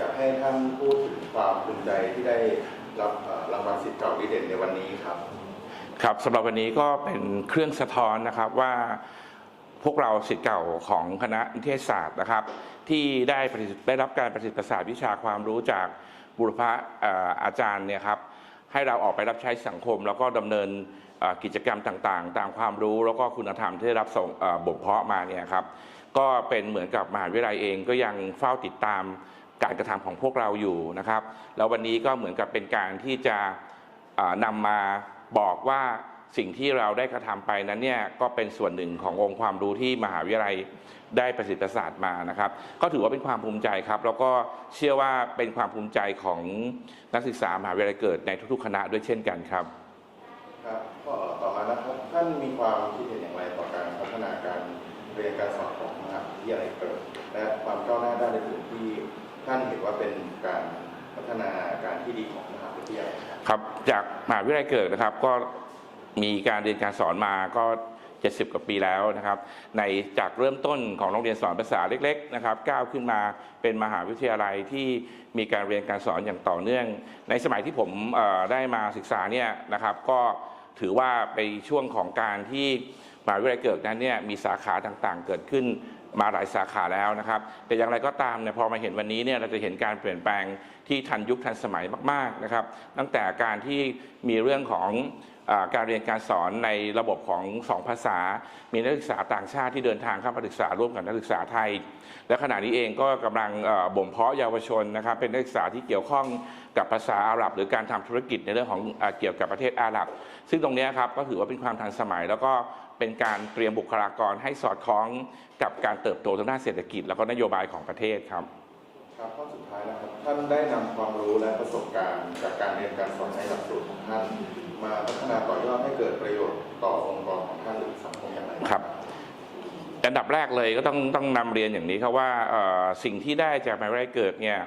อยากให้ท่านพูดถึงความภูมิใจที่ได้รับรางวัลสิทธิ์เก่าดีเด่นในวันนี้ครับ ครับสำหรับวันนี้ก็เป็นเครื่องสะท้อนนะครับว่าพวกเราศิษย์เก่าของคณะนิเทศศาสตร์นะครับ ที่ได้ได้รับการประสิทธิ์ประสาทวิชาความรู้จากบุรพเอ่ออาจารย์เนี่ยครับให้เราออกไปรับใช้สังคม แล้วก็ดำเนินกิจกรรมต่างๆ ตามความรู้แล้วก็คุณธรรมที่ได้รับส่งบ่มเพาะมาเนี่ยครับก็เป็นเหมือนกับมหาวิทยาลัยเองก็ยังเฝ้าติดตาม การกระทำของพวกเราอยู่นะครับ แล้ววันนี้ก็เหมือนกับเป็นการที่จะอ่านำมาบอกว่าสิ่งที่เราได้กระทำไปนั้นเนี่ยก็เป็นส่วนหนึ่งขององค์ความรู้ที่มหาวิทยาลัยได้ประสิทธิศาสตร์มานะครับ ก็ถือว่าเป็นความภูมิใจครับแล้วก็เชื่อว่าเป็นความภูมิใจของนักศึกษามหาวิทยาลัยเกิดในทุกๆคณะด้วยเช่นกันครับครับก็ต่อมานะครับท่านมีความคิดเห็นอย่างไรต่อการพัฒนาการเรียนการสอนของมหาวิทยาลัยเกิดและความก้าวหน้าด้านอื่นที่ ท่านเห็นว่าเป็นการพัฒนาการที่ดีของมหาวิทยาลัยครับครับจากมหาวิทยาลัยเกิดนะครับก็มีการเรียนการสอนมาก็ 70 กว่าปีแล้วนะครับ ในจากเริ่มต้นของโรงเรียนสอนภาษาเล็กๆนะครับก้าวขึ้นมาเป็นมหาวิทยาลัยที่มีการเรียนการสอนอย่างต่อเนื่อง ในสมัยที่ผมได้มาศึกษาเนี่ยนะครับ ก็ถือว่าเป็นช่วงของการที่ มหาวิทยาลัยเกิดนั้นเนี่ยมีสาขาต่างๆ เกิดขึ้นมาหลายสาขาแล้วนะครับ แต่อย่างไรก็ตามเนี่ยพอมาเห็นวันนี้เนี่ยเราจะเห็นการเปลี่ยนแปลงที่ทันยุคทันสมัยมากๆนะครับ ตั้งแต่การที่มีเรื่องของการเรียนการสอนในระบบของสองภาษา มีนักศึกษาต่างชาติที่เดินทางเข้ามาศึกษาร่วมกับนักศึกษาไทย และขณะนี้เองก็กำลังบ่มเพาะเยาวชนนะครับเป็นนักศึกษาที่เกี่ยวข้องกับภาษาอาหรับ หรือการทำธุรกิจในเรื่องของเกี่ยวกับประเทศอาหรับ ซึ่งตรงนี้ครับก็ถือว่าเป็นความทันสมัย แล้วก็เป็นการเตรียมบุคลากรให้สอดคล้องกับการเติบโตทางด้านเศรษฐกิจ แล้วก็นโยบายของประเทศครับครับข้อสุดท้ายนะครับท่านได้นำความรู้และประสบการณ์จากการเรียนการสอนในหลักสูตรของท่าน มาพัฒนาต่อยอดให้เกิดประโยชน์ต่อองค์กรของท่านหรือสังคมอย่างไรครับอันดับแรกเลยก็ต้องต้องนำเรียนอย่างนี้ครับว่าสิ่งที่ได้จากมหาวิทยาลัยเกิดเนี่ย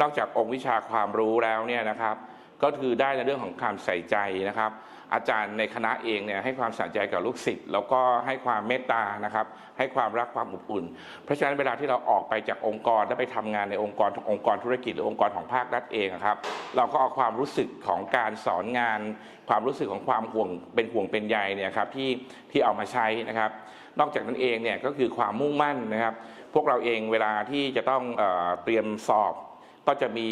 นอกจากองค์วิชาความรู้แล้วเนี่ยนะครับ ก็คือได้ในเรื่องของความใส่ใจนะครับ อาจารย์ในคณะเองเนี่ยให้ความใส่ใจกับลูกศิษย์แล้วก็ให้ความเมตตานะครับให้ความรักความอบอุ่น เพราะฉะนั้นเวลาที่เราออกไปจากองค์กรและไปทำงานในองค์กรองค์กรธุรกิจหรือองค์กรของภาครัฐเองอะครับ เราก็เอาความรู้สึกของการสอนงาน ความรู้สึกของความห่วงเป็นห่วงเป็นใยเนี่ยครับที่ที่เอามาใช้นะครับ นอกจากนั้นเองเนี่ยก็คือความมุ่งมั่นนะครับ พวกเราเองเวลาที่จะต้องเเตรียมสอบก็จะมี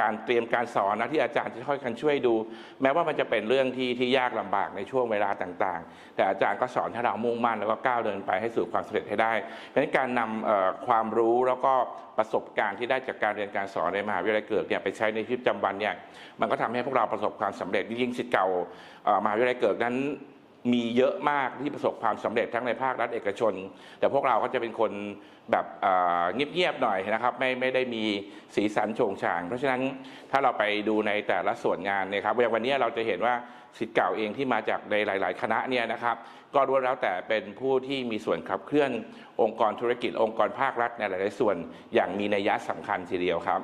การเตรียมการสอนนะที่อาจารย์จะค่อยกันช่วยดู แม้ว่ามันจะเป็นเรื่องที่ที่ยากลำบากในช่วงเวลาต่างๆ แต่อาจารย์ก็สอนให้เรามุ่งมั่นแล้วก็ก้าวเดินไปให้สู่ความสำเร็จให้ได้ เพราะฉะนั้นการนำเอ่อความรู้แล้วก็ประสบการณ์ที่ได้จากการเรียนการสอนในมหาวิทยาลัยเกิดเนี่ยไปใช้ในชีวิตประจำวันเนี่ยมันก็ทำให้พวกเราประสบความสำเร็จยิ่งสิทธิ์เก่ามหาวิทยาลัยเกิดนั้น มีเยอะมากที่ประสบความสำเร็จทั้งในภาครัฐเอกชน แต่พวกเราก็จะเป็นคนแบบเอ่อเงียบๆหน่อยนะครับ ไม่ไม่ได้มีสีสันโฉงฉาง เพราะฉะนั้นถ้าเราไปดูในแต่ละส่วนงานเนี่ยครับอย่างวันนี้เราจะเห็นว่าสิทธิ์เก่าเองที่มาจากในหลาย ๆ คณะเนี่ยนะครับก็ล้วนแล้วแต่เป็นผู้ที่มีส่วนขับเคลื่อนองค์กรธุรกิจองค์กรภาครัฐในหลาย ๆ ส่วนอย่างมีนัยยะสำคัญทีเดียวครับ